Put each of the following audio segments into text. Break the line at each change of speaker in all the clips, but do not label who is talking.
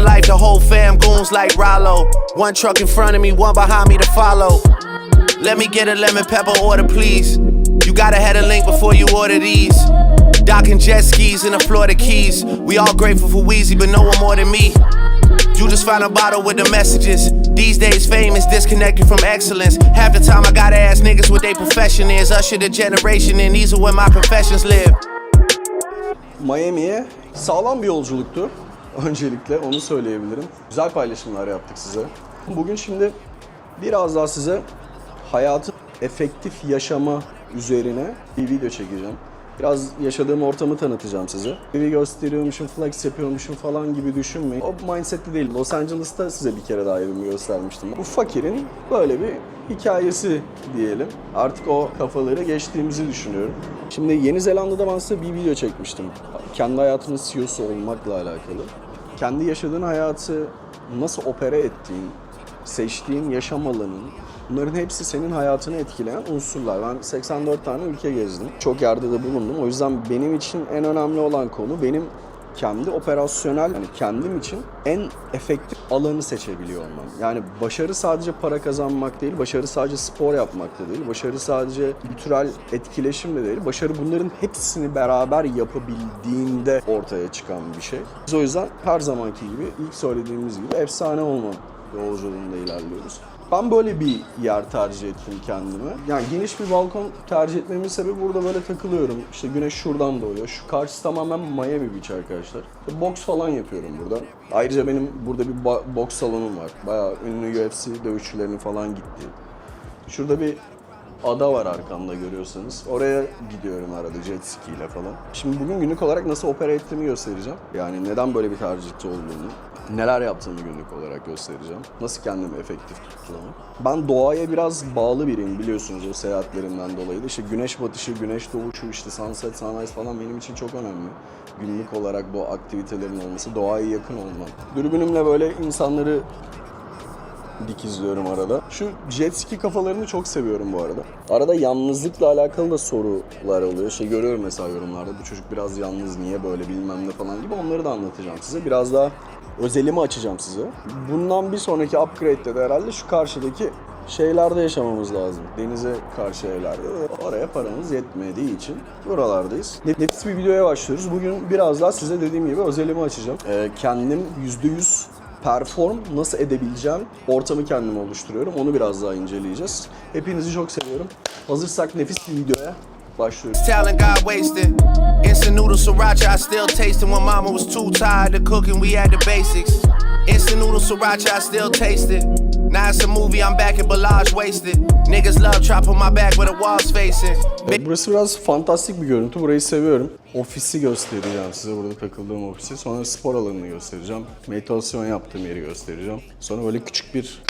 of life, the whole fam goons like Rollo. One truck in front of me, one behind me to follow. Let me get a lemon pepper order, please. You gotta head a link before you order these. Docking jet skis in the Florida Keys. We all grateful for Wheezy, but no one more than me. You just found a bottle with the messages. These days, fame is disconnected from excellence. Half the time, I gotta ask niggas what their profession is. Usher the generation, and these are where my confessions live.
Miami'ye sağlam bir yolculuktu. Öncelikle onu söyleyebilirim. Güzel paylaşımlar yaptık size. Bugün şimdi biraz daha size hayatı efektif yaşama üzerine bir video çekeceğim. Biraz yaşadığım ortamı tanıtacağım size. Biri gösteriyormuşum, flex yapıyormuşum falan gibi düşünmeyin. O mindset'te değil. Los Angeles'ta size bir kere daha evimi göstermiştim. Bu fakirin böyle bir hikayesi diyelim. Artık o kafaları geçtiğimizi düşünüyorum. Şimdi Yeni Zelanda'da ben size bir video çekmiştim. Kendi hayatının CEO'su olmakla alakalı. Kendi yaşadığın hayatı nasıl opere ettiğin, seçtiğin yaşam alanın, bunların hepsi senin hayatını etkileyen unsurlar. Ben 84 tane ülke gezdim. Çok yerde de bulundum. O yüzden benim için en önemli olan konu benim kendi operasyonel, yani kendim için en efektif alanı seçebiliyor olmam. Yani başarı sadece para kazanmak değil, başarı sadece spor yapmak da değil, başarı sadece kültürel etkileşim de değil. Başarı bunların hepsini beraber yapabildiğinde ortaya çıkan bir şey. Biz o yüzden her zamanki gibi ilk söylediğimiz gibi efsane olma yolculuğunda ilerliyoruz. Ben böyle bir yer tercih ettim kendime. Yani geniş bir balkon tercih etmemin sebebi burada böyle takılıyorum. İşte güneş şuradan doğuyor. Şu karşısı tamamen Miami Beach arkadaşlar. İşte boks falan yapıyorum burada. Ayrıca benim burada bir boks salonum var. Bayağı ünlü UFC dövüşçülerinin falan gittiği. Şurada bir ada var arkamda görüyorsanız. Oraya gidiyorum arada jet ski ile falan. Şimdi bugün günlük olarak nasıl opera ettiğimi göstereceğim. Yani neden böyle bir tercihte olduğunu, neler yaptığımı günlük olarak göstereceğim. Nasıl kendimi efektif tuttuğumu. Ben doğaya biraz bağlı biriyim biliyorsunuz o seyahatlerimden dolayı da. İşte güneş batışı, güneş doğuşu, işte sunset, sunrise falan benim için çok önemli. Günlük olarak bu aktivitelerin olması, doğaya yakın olmam. Dürbünümle böyle insanları dikizliyorum arada. Şu jet ski kafalarını çok seviyorum bu arada. Arada yalnızlıkla alakalı da sorular oluyor. Şey görüyorum mesela yorumlarda bu çocuk biraz yalnız niye böyle bilmem ne falan gibi onları da anlatacağım size. Biraz daha özelimi açacağım size. Bundan bir sonraki upgrade'de de herhalde şu karşıdaki şeylerde yaşamamız lazım. Denize karşı evlerde. Oraya paramız yetmediği için buralardayız. Nefis bir videoya başlıyoruz. Bugün biraz daha size dediğim gibi özelimi açacağım. Ee, kendim %100 perform nasıl edebileceğim ortamı kendim oluşturuyorum. Onu biraz daha inceleyeceğiz. Hepinizi çok seviyorum. Hazırsak nefis bir videoya başlıyoruz.
Talent got wasted. Instant noodle sriracha, I still taste it when mama was too tired of cooking. We had the basics. Instant noodle sriracha, I still taste it. Now it's a movie, I'm back at Bellage wasted. Niggas love trap on my back where the walls facing.
Burası biraz fantastik bir görüntü. Burayı seviyorum. Ofisi göstereceğim size burada takıldığım ofisi. Sonra spor alanını göstereceğim. Meditasyon yaptığım yeri göstereceğim. Sonra böyle küçük bir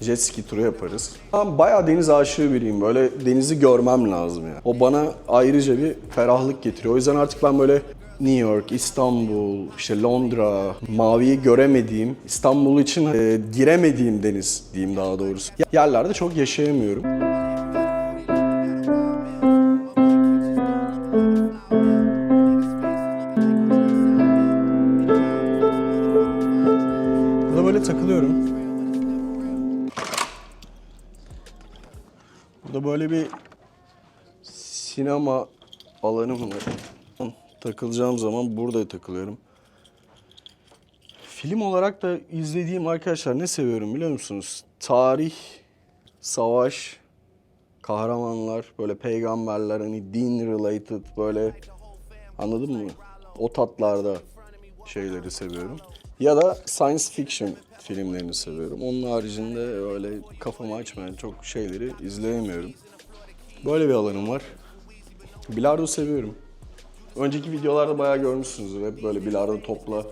jet ski turu yaparız. Ben bayağı deniz aşığı biriyim. Böyle denizi görmem lazım ya. O bana ayrıca bir ferahlık getiriyor. O yüzden artık ben böyle New York, İstanbul, işte Londra, maviyi göremediğim, İstanbul için e, giremediğim deniz diyeyim daha doğrusu. Yerlerde çok yaşayamıyorum. Böyle bir sinema alanım var. Takılacağım zaman burada takılıyorum. Film olarak da izlediğim arkadaşlar ne seviyorum biliyor musunuz? Tarih, savaş, kahramanlar, böyle peygamberler hani din related böyle anladın mı? O tatlarda şeyleri seviyorum. Ya da science fiction filmlerini seviyorum. Onun haricinde öyle kafamı açmayan çok şeyleri izleyemiyorum. Böyle bir alanım var. Bilardo seviyorum. Önceki videolarda bayağı görmüşsünüzdür. Hep böyle bilardo topla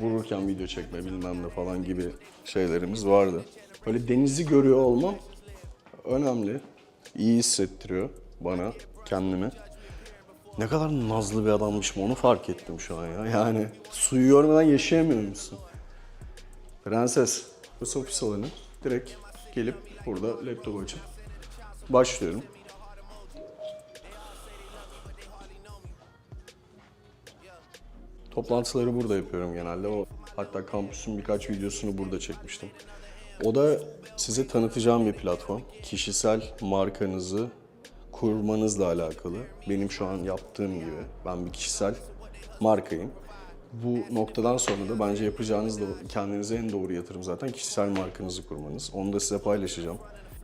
vururken video çekme bilmem ne falan gibi şeylerimiz vardı. Böyle denizi görüyor olmam önemli. İyi hissettiriyor bana, kendimi. Ne kadar nazlı bir adammışım onu fark ettim şu an ya. Yani suyu görmeden yaşayamıyor musun? Prenses. Burası ofis alanı. Direkt gelip burada laptop açıp başlıyorum. Toplantıları burada yapıyorum genelde. O Hatta kampüsün birkaç videosunu burada çekmiştim. O da size tanıtacağım bir platform. Kişisel markanızı kurmanızla alakalı. Benim şu an yaptığım gibi. Ben bir kişisel markayım. Bu noktadan sonra da bence yapacağınız da kendinize en doğru yatırım zaten kişisel markanızı kurmanız. Onu da size paylaşacağım.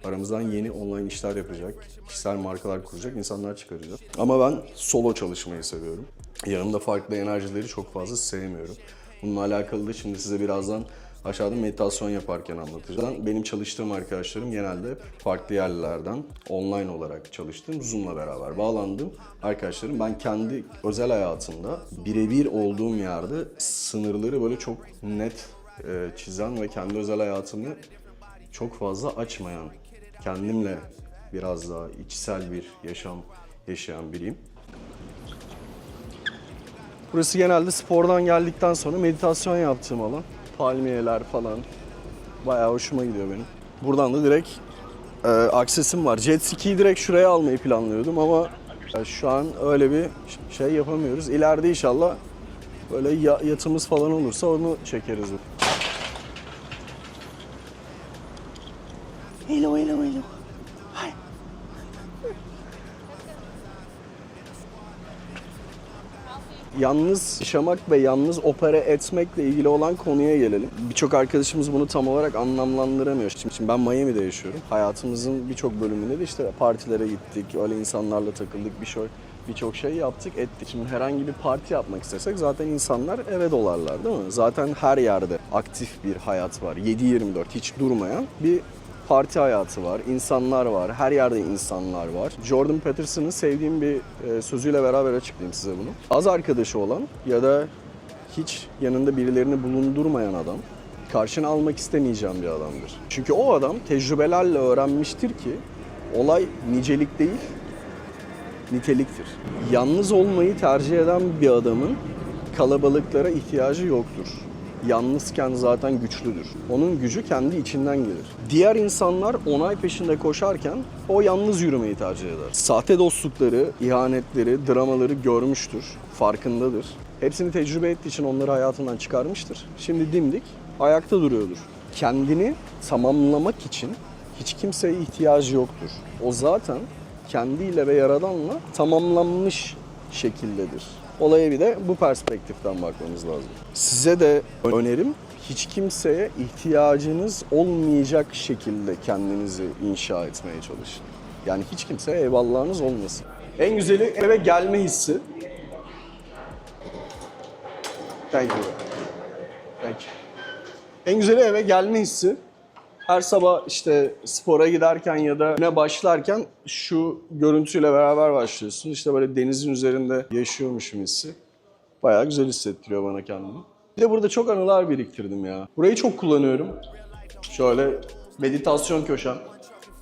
Aramızdan yeni online işler yapacak, kişisel markalar kuracak insanlar çıkaracağız. Ama ben solo çalışmayı seviyorum. Yanımda farklı enerjileri çok fazla sevmiyorum. Bununla alakalı da şimdi size birazdan aşağıda meditasyon yaparken anlatacağım. Benim çalıştığım arkadaşlarım genelde farklı yerlerden online olarak çalıştığım Zoom'la beraber bağlandığım arkadaşlarım. Ben kendi özel hayatımda birebir olduğum yerde sınırları böyle çok net e, çizen ve kendi özel hayatımı çok fazla açmayan, kendimle biraz daha içsel bir yaşam yaşayan biriyim. Burası genelde spordan geldikten sonra meditasyon yaptığım alan. Palmiyeler falan. Bayağı hoşuma gidiyor benim. Buradan da direkt e, aksesim var. Jet ski'yi direkt şuraya almayı planlıyordum ama e, şu an öyle bir şey yapamıyoruz. İleride inşallah böyle ya- yatımız falan olursa onu çekeriz. Yalnız yaşamak ve yalnız opera etmekle ilgili olan konuya gelelim. Birçok arkadaşımız bunu tam olarak anlamlandıramıyor. Şimdi, şimdi ben Miami'de yaşıyorum. Hayatımızın birçok bölümünde de işte partilere gittik, öyle insanlarla takıldık, bir şey birçok şey yaptık, ettik. Şimdi herhangi bir parti yapmak istesek zaten insanlar eve dolarlar değil mi? Zaten her yerde aktif bir hayat var. 7-24 hiç durmayan bir parti hayatı var, insanlar var, her yerde insanlar var. Jordan Peterson'ın sevdiğim bir e, sözüyle beraber açıklayayım size bunu. Az arkadaşı olan ya da hiç yanında birilerini bulundurmayan adam karşına almak istemeyeceğim bir adamdır. Çünkü o adam tecrübelerle öğrenmiştir ki olay nicelik değil, niteliktir. Yalnız olmayı tercih eden bir adamın kalabalıklara ihtiyacı yoktur. Yalnızken zaten güçlüdür. Onun gücü kendi içinden gelir. Diğer insanlar onay peşinde koşarken o yalnız yürümeyi tercih eder. Sahte dostlukları, ihanetleri, dramaları görmüştür, farkındadır. Hepsini tecrübe ettiği için onları hayatından çıkarmıştır. Şimdi dimdik ayakta duruyordur. Kendini tamamlamak için hiç kimseye ihtiyacı yoktur. O zaten kendiyle ve Yaradan'la tamamlanmış şekildedir. Olaya bir de bu perspektiften bakmamız lazım. Size de önerim hiç kimseye ihtiyacınız olmayacak şekilde kendinizi inşa etmeye çalışın. Yani hiç kimseye eyvallahınız olmasın. En güzeli eve gelme hissi. Thank you. Thank you. En güzeli eve gelme hissi. Her sabah işte spora giderken ya da ne başlarken şu görüntüyle beraber başlıyorsun. İşte böyle denizin üzerinde yaşıyormuşum hissi. Bayağı güzel hissettiriyor bana kendimi. Bir de burada çok anılar biriktirdim ya. Burayı çok kullanıyorum. Şöyle meditasyon köşem.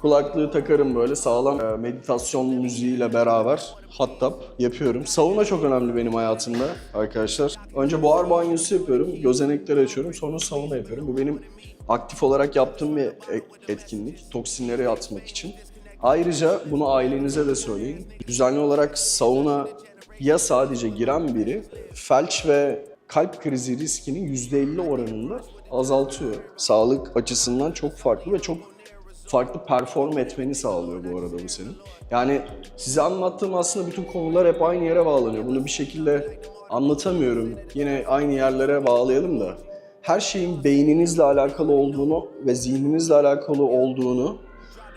Kulaklığı takarım böyle sağlam e, meditasyon müziğiyle beraber hattab yapıyorum. Sauna çok önemli benim hayatımda arkadaşlar. Önce buhar banyosu yapıyorum, gözenekleri açıyorum, sonra sauna yapıyorum. Bu benim aktif olarak yaptığım bir etkinlik, toksinleri atmak için. Ayrıca bunu ailenize de söyleyin. Düzenli olarak sauna ya sadece giren biri felç ve kalp krizi riskini %50 oranında azaltıyor. Sağlık açısından çok farklı ve çok farklı perform etmeni sağlıyor bu arada bu senin. Yani size anlattığım aslında bütün konular hep aynı yere bağlanıyor. Bunu bir şekilde anlatamıyorum. Yine aynı yerlere bağlayalım da. Her şeyin beyninizle alakalı olduğunu ve zihninizle alakalı olduğunu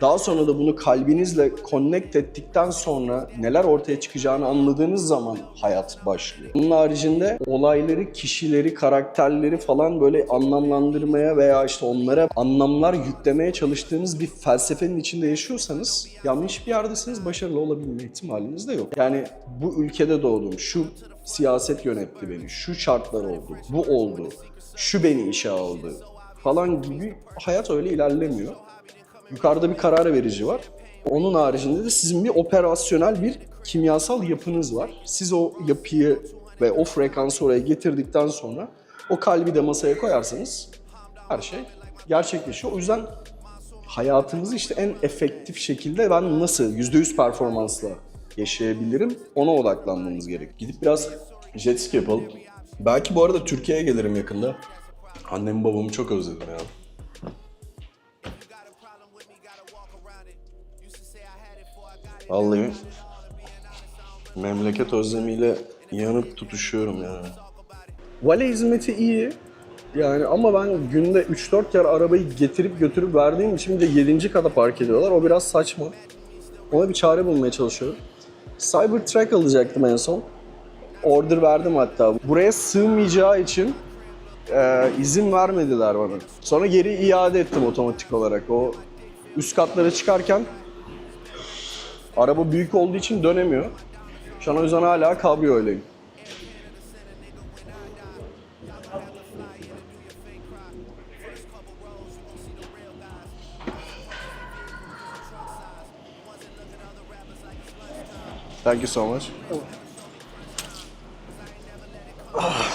daha sonra da bunu kalbinizle connect ettikten sonra neler ortaya çıkacağını anladığınız zaman hayat başlıyor. Bunun haricinde olayları, kişileri, karakterleri falan böyle anlamlandırmaya veya işte onlara anlamlar yüklemeye çalıştığınız bir felsefenin içinde yaşıyorsanız yanlış bir yerdesiniz, başarılı olabilme ihtimaliniz de yok. Yani bu ülkede doğdum, şu siyaset yönetti beni, şu şartlar oldu, bu oldu, şu beni işe aldı falan gibi hayat öyle ilerlemiyor. Yukarıda bir karar verici var. Onun haricinde de sizin bir operasyonel bir kimyasal yapınız var. Siz o yapıyı ve o frekansı oraya getirdikten sonra o kalbi de masaya koyarsanız her şey gerçekleşiyor. O yüzden hayatımızı işte en efektif şekilde ben nasıl %100 performansla yaşayabilirim ona odaklanmamız gerek. Gidip biraz jet ski yapalım. Belki bu arada Türkiye'ye gelirim yakında. Annemi babamı çok özledim ya. Vallahi memleket özlemiyle yanıp tutuşuyorum yani. Vale hizmeti iyi. Yani ama ben günde 3-4 kere arabayı getirip götürüp verdiğim için de 7. kata park ediyorlar. O biraz saçma. Ona bir çare bulmaya çalışıyorum. Cybertruck alacaktım en son. Order verdim hatta. Buraya sığmayacağı için e, izin vermediler bana. Sonra geri iade ettim otomatik olarak. O üst katlara çıkarken araba büyük olduğu için dönemiyor. Şu an o yüzden hala kabriyoyleyim. Thank you so much.
Is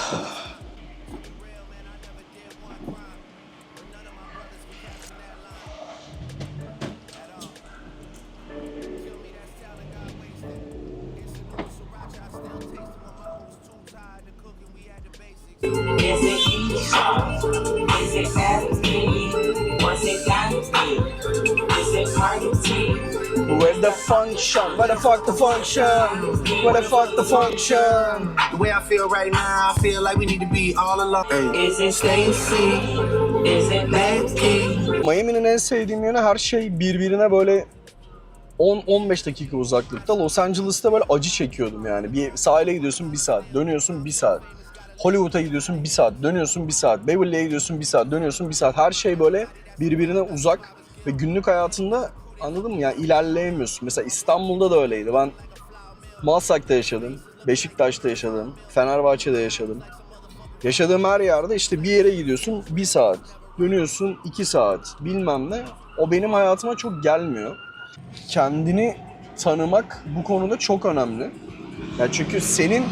the function? Where the fuck the function? Where the fuck the function?
The way I feel right now, I feel like we need to be all alone. Hey.
Is it Stacy? Is it Becky?
Miami'nin en sevdiğim yönü her şey birbirine böyle 10-15 dakika uzaklıkta. Los Angeles'ta böyle acı çekiyordum yani. Bir sahile gidiyorsun bir saat, dönüyorsun bir saat. Hollywood'a gidiyorsun bir saat, dönüyorsun bir saat. Beverly'e gidiyorsun bir saat, dönüyorsun bir saat. Her şey böyle birbirine uzak ve günlük hayatında anladın mı? Yani ilerleyemiyorsun. Mesela İstanbul'da da öyleydi. Ben Maslak'ta yaşadım, Beşiktaş'ta yaşadım, Fenerbahçe'de yaşadım. Yaşadığım her yerde işte bir yere gidiyorsun bir saat, dönüyorsun iki saat bilmem ne. O benim hayatıma çok gelmiyor. Kendini tanımak bu konuda çok önemli. Ya çünkü senin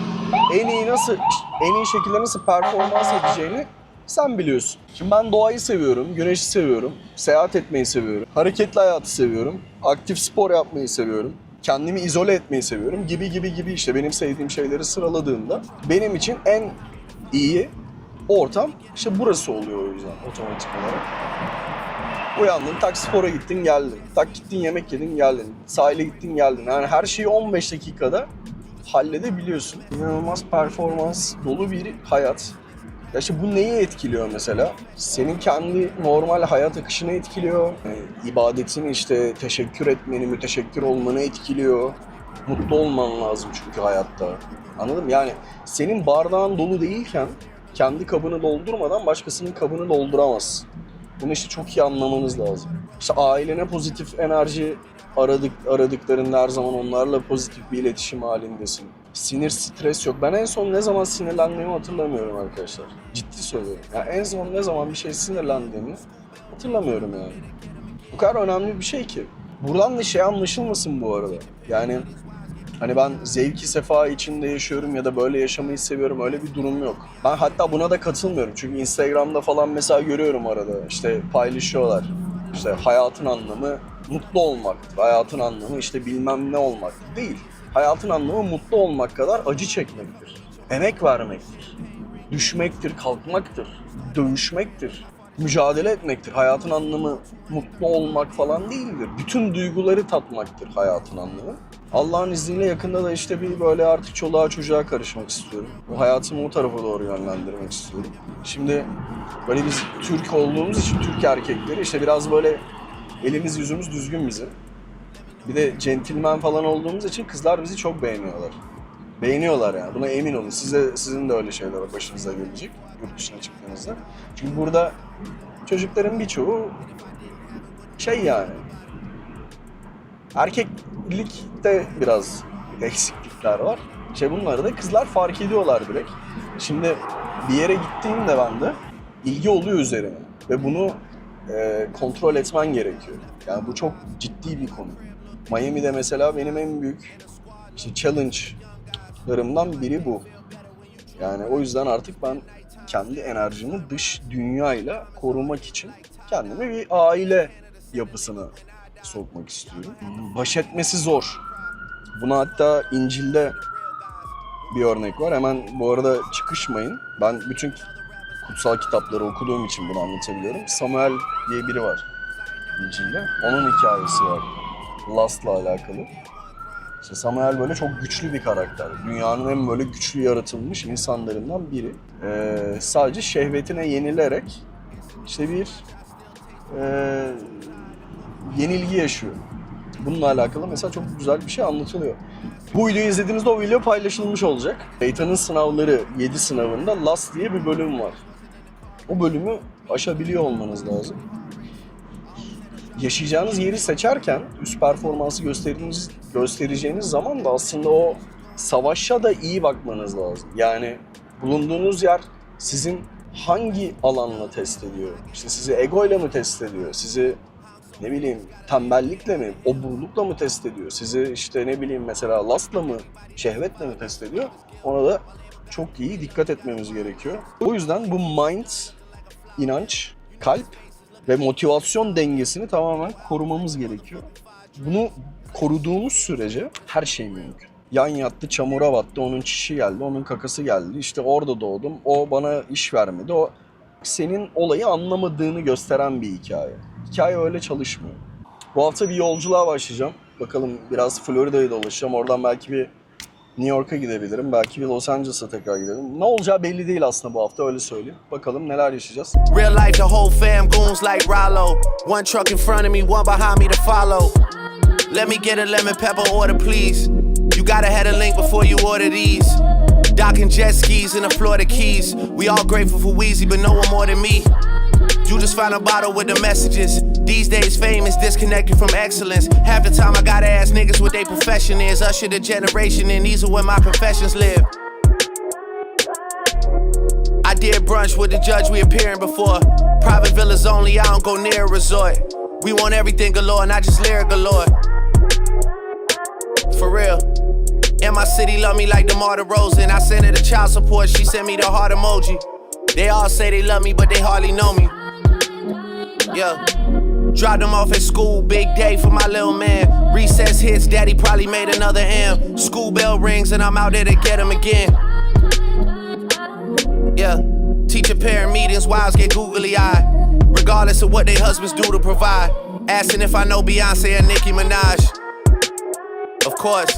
en iyi nasıl en iyi şekilde nasıl performans edeceğini sen biliyorsun. Şimdi ben doğayı seviyorum, güneşi seviyorum, seyahat etmeyi seviyorum, hareketli hayatı seviyorum, aktif spor yapmayı seviyorum, kendimi izole etmeyi seviyorum gibi gibi gibi işte benim sevdiğim şeyleri sıraladığımda benim için en iyi ortam işte burası oluyor o yüzden otomatik olarak. Uyandın, tak spora gittin geldin. Tak gittin yemek yedin geldin. Sahile gittin geldin. Yani her şeyi 15 dakikada halledebiliyorsun. İnanılmaz performans dolu bir hayat. Ya işte bu neyi etkiliyor mesela? Senin kendi normal hayat akışını etkiliyor. Ee, ibadetini işte teşekkür etmeni, müteşekkir olmanı etkiliyor. Mutlu olman lazım çünkü hayatta. Anladın mı? Yani senin bardağın dolu değilken kendi kabını doldurmadan başkasının kabını dolduramazsın. Bunu işte çok iyi anlamanız lazım. İşte ailene pozitif enerji aradık aradıklarında her zaman onlarla pozitif bir iletişim halindesin. Sinir, stres yok. Ben en son ne zaman sinirlendiğimi hatırlamıyorum arkadaşlar. Ciddi söylüyorum. Yani en son ne zaman bir şey sinirlendiğimi hatırlamıyorum yani. Bu kadar önemli bir şey ki. Buradan da şey anlaşılmasın bu arada. Yani Hani ben zevki sefa içinde yaşıyorum ya da böyle yaşamayı seviyorum öyle bir durum yok. Ben hatta buna da katılmıyorum çünkü Instagram'da falan mesela görüyorum arada işte paylaşıyorlar. İşte hayatın anlamı mutlu olmaktır. Hayatın anlamı işte bilmem ne olmaktır. Değil. Hayatın anlamı mutlu olmak kadar acı çekmektir. Emek vermektir. Düşmektir, kalkmaktır. Dövüşmektir. Mücadele etmektir. Hayatın anlamı mutlu olmak falan değildir. Bütün duyguları tatmaktır hayatın anlamı. Allah'ın izniyle yakında da işte bir böyle artık çoluğa çocuğa karışmak istiyorum. O hayatımı o tarafa doğru yönlendirmek istiyorum. Şimdi böyle biz Türk olduğumuz için Türk erkekleri işte biraz böyle elimiz yüzümüz düzgün bizim. Bir de centilmen falan olduğumuz için kızlar bizi çok beğeniyorlar. Beğeniyorlar yani. Buna emin olun. Size sizin de öyle şeyler başınıza gelecek yurt dışına çıktığınızda. Çünkü burada çocukların birçoğu şey yani erkeklikte biraz eksiklikler var. İşte bunları da kızlar fark ediyorlar direkt. Şimdi bir yere gittiğimde ben de ilgi oluyor üzerine ve bunu e, kontrol etmen gerekiyor. Yani bu çok ciddi bir konu. Miami'de mesela benim en büyük işte challenge'larımdan biri bu. Yani o yüzden artık ben kendi enerjimi dış dünyayla korumak için kendime bir aile yapısına sokmak istiyorum. Baş etmesi zor. Buna hatta İncil'de bir örnek var. Hemen bu arada çıkışmayın. Ben bütün kutsal kitapları okuduğum için bunu anlatabiliyorum. Samuel diye biri var İncil'de. Onun hikayesi var. Last'la alakalı. İşte Samuel böyle çok güçlü bir karakter. Dünyanın en böyle güçlü yaratılmış insanlarından biri. Ee, sadece şehvetine yenilerek işte bir ee, yenilgi yaşıyor. Bununla alakalı mesela çok güzel bir şey anlatılıyor. Bu videoyu izlediğinizde o video paylaşılmış olacak. Şeytanın sınavları 7 sınavında Last diye bir bölüm var. O bölümü aşabiliyor olmanız lazım. Yaşayacağınız yeri seçerken üst performansı gösterdiğiniz, göstereceğiniz zaman da aslında o savaşa da iyi bakmanız lazım. Yani bulunduğunuz yer sizin hangi alanla test ediyor? İşte sizi ego ile mi test ediyor? Sizi ne bileyim tembellikle mi, oburlukla mı test ediyor? Sizi işte ne bileyim mesela lastla mı, şehvetle mi test ediyor? Ona da çok iyi dikkat etmemiz gerekiyor. O yüzden bu mind, inanç, kalp ve motivasyon dengesini tamamen korumamız gerekiyor. Bunu koruduğumuz sürece her şey mümkün. Yan yattı, çamura battı, onun çişi geldi, onun kakası geldi. İşte orada doğdum, o bana iş vermedi. O senin olayı anlamadığını gösteren bir hikaye. Hikaye öyle çalışmıyor. Bu hafta bir yolculuğa başlayacağım. Bakalım biraz Florida'yı dolaşacağım. Oradan belki bir New York'a gidebilirim. Belki bir Los Angeles'a tekrar giderim. Ne olacağı belli değil aslında bu hafta öyle söyleyeyim. Bakalım neler yaşayacağız.
Real life, the whole fam goons like Rollo. One truck in front of me, one behind me to follow. Let me get a lemon pepper order, please. You gotta head a link before you order these. Docking jet skis in the Florida Keys. We all grateful for Wheezy, but no one more than me. You just find a bottle with the messages. These days, fame is disconnected from excellence. Half the time, I gotta ask niggas what their profession is. Usher the generation, and these are where my professions live. I did brunch with the judge we appearing before. Private villas only, I don't go near a resort. We want everything galore, not just lyric galore. For real. And my city love me like DeMar DeRozan. I sent her the child support, she sent me the heart emoji. They all say they love me, but they hardly know me. Yeah. Dropped them off at school, big day for my little man. Recess hits, daddy probably made another M. School bell rings, and I'm out there to get him again. Yeah. Teacher parent meetings, wives get googly eyed. Regardless of what their husbands do to provide. Asking if I know Beyonce and Nicki Minaj. Of course.